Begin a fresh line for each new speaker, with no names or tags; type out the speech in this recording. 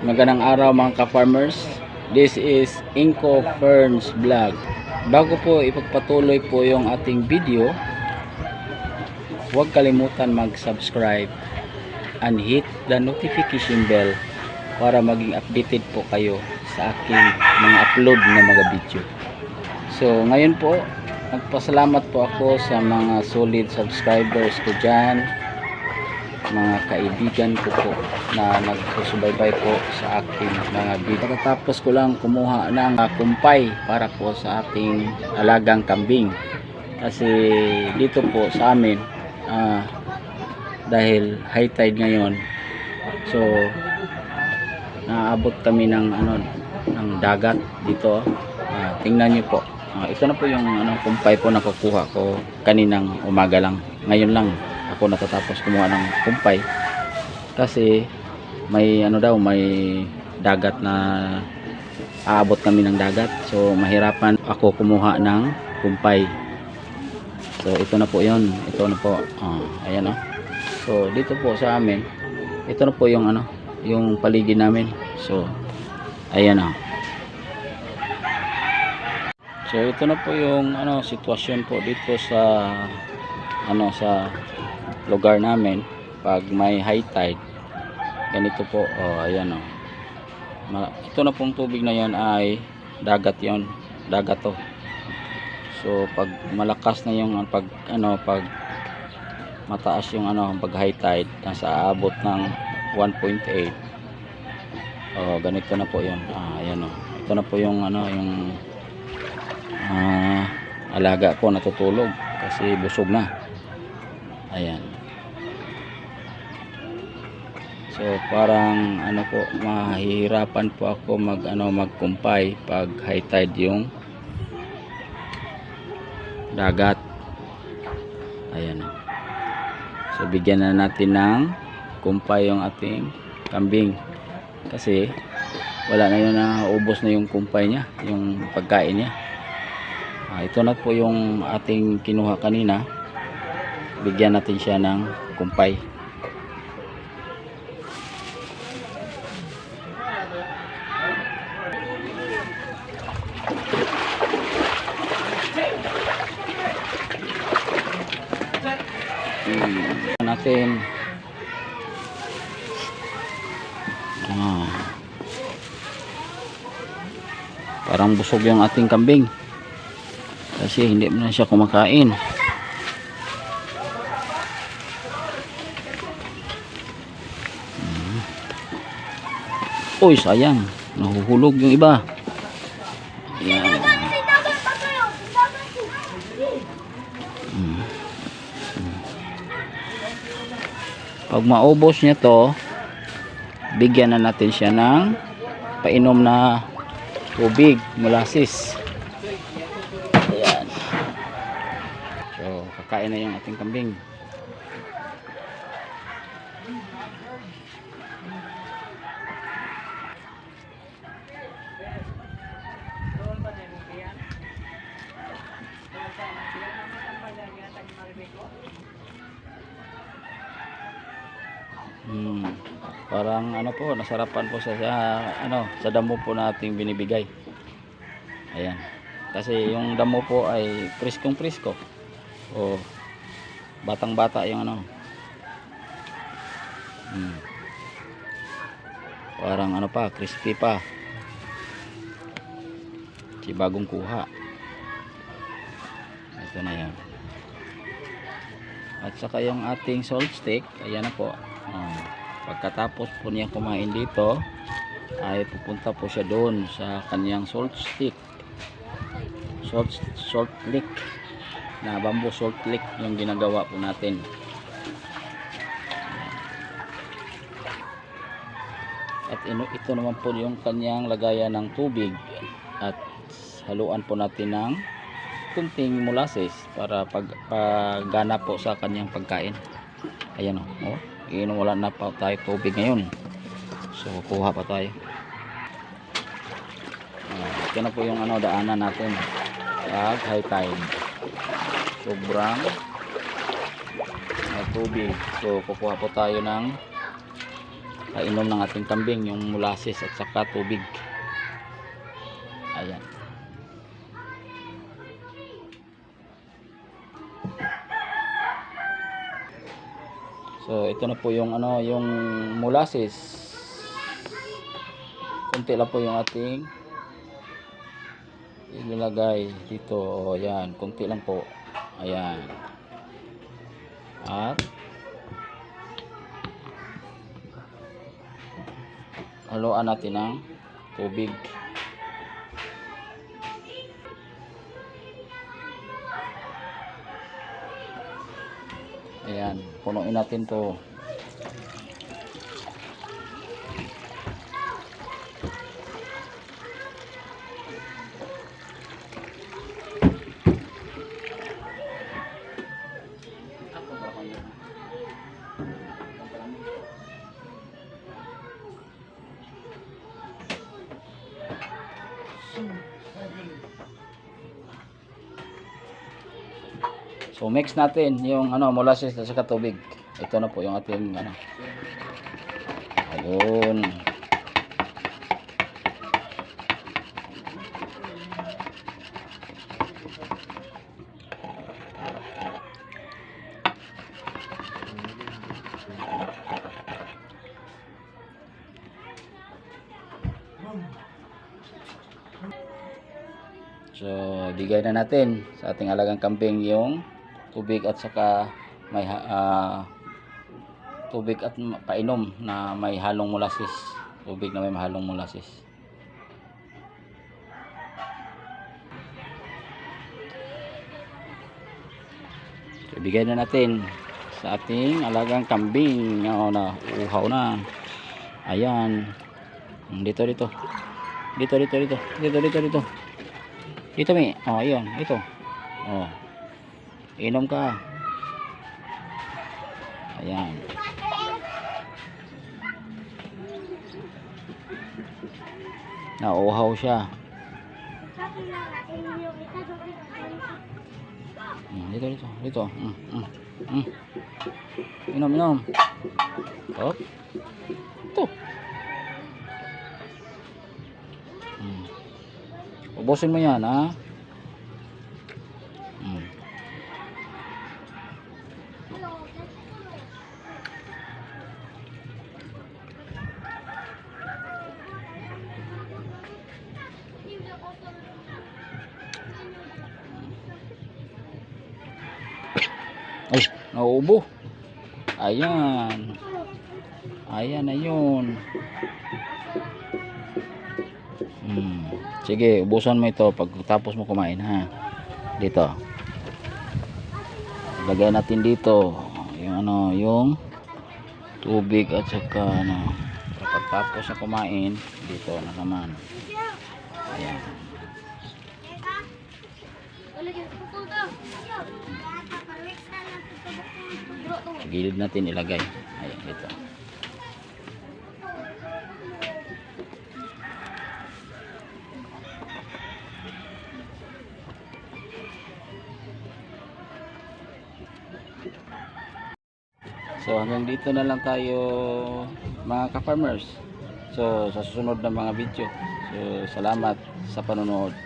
Magandang araw mga ka-farmers. This is Inco Ferns Vlog. Bago po ipagpatuloy po yung ating video, huwag kalimutan mag-subscribe and hit the notification bell para maging updated po kayo sa aking mga upload na mga video. So ngayon po, nagpasalamat po ako sa mga solid subscribers ko dyan, mga kaibigan ko po na nagsusubaybay po sa aking mga video. Pagkatapos ko lang kumuha ng uh, kumpay para po sa ating alagang kambing. Kasi dito po sa amin, ah, dahil high tide ngayon, so naabot kami ng ano ng dagat dito. Ah, tingnan niyo po. Ah, ito na po yung ano kumpay po na kukuha ko kaninang umaga lang. Ngayon lang ako natatapos kumuha ng kumpay. Kasi may ano daw may dagat na aabot kami ng dagat. So mahirapan ako kumuha ng kumpay. So ito na po yon ito na po. Ah, ayan o so dito po sa amin ito na po yung ano yung paligid namin. So ayan o so ito na po yung ano sitwasyon po dito sa ano sa lugar namin pag may high tide ganito po oh ayan oh. Ito na pong tubig na yon ay dagat yon dagat to so pag malakas na yung pag ano pag mataas yung ano pag high tide nasa aabot ng 1.8 oh ganito na po yon ah ayan oh. Ito na po yung ano yung ah, alaga ko natutulog kasi busog na ayan So parang ano po mahihirapan po ako mag ano magkumpay pag high tide yung dagat. Ayan. So bigyan na natin ng kumpay yung ating kambing. Kasi wala na yun na ubos na yung kumpay niya, yung pagkain niya. Ah, ito na po yung ating kinuha kanina. Bigyan natin siya ng kumpay. Hmm, natin ah. parang busog yung ating kambing kasi hindi mo na siya kumakain Uy, sayang. Nahuhulog yung iba. Ayan. Pag maubos niya to, bigyan na natin siya ng painom na tubig, molasses. Ayan. So, kakain na yung ating kambing. Hmm. Parang ano po, nasarapan po sa, sa ano, sa damo po nating binibigay. Ayan. Kasi yung damo po ay priskong prisko. O batang bata yung ano. Hmm. Parang ano pa, crispy pa. Si bagong kuha. Ito na yan. At saka yung ating salt stick, ayan na po. Oh, pagkatapos po niya kumain dito, ay pupunta po siya doon sa kanyang salt stick. Salt, salt lick. Na bamboo salt lick yung ginagawa po natin. At ino, ito naman po yung kanyang lagayan ng tubig. At haluan po natin ng kunting molasses para pag pagana po sa kanyang pagkain. Ayan o. Oh, oh. wala na pa tayo tubig ngayon. So kuha pa tayo. Ah, ito na po yung ano daanan natin. Pag high tide. Sobrang na tubig. So kukuha po tayo ng painom ng ating kambing yung molasses at saka tubig ayan so ito na po yung ano yung molasses. Konti lang po yung ating ilalagay dito. O yan konti lang po. Ayan. At haluan natin ng tubig ayan punuin natin to So mix natin yung ano molasses at saka tubig. Ito na po yung ating ano. Ayun. So, bigay na natin sa ating alagang kambing yung tubig at saka may ah, tubig at painom na may halong molasses. Tubig na may halong molasses. So, bigay na natin sa ating alagang kambing. O, na, uhaw na. Ayan. Dito, dito. Dito, dito, dito. Dito, dito, dito. Dito mi. Oh, ayun, ito. Oh. Inom ka. Ayan. Nauuhaw siya. Mm, dito, dito, dito. Mm, mm, mm. Inom, inom. Hop. Ito. Mm. Ubusin mo yan, ha? Ay, nauubo. Ayan. Ayan na yun. Hmm. Sige, ubusan mo ito pagkatapos mo kumain ha. Dito. Lagay natin dito yung ano, yung tubig at saka ano, pagkatapos na kumain, dito na naman. Ayan. Sa gilid natin ilagay. Ayan, dito. So hanggang dito na lang tayo mga ka-farmers. So sa susunod na mga video. So salamat sa panonood.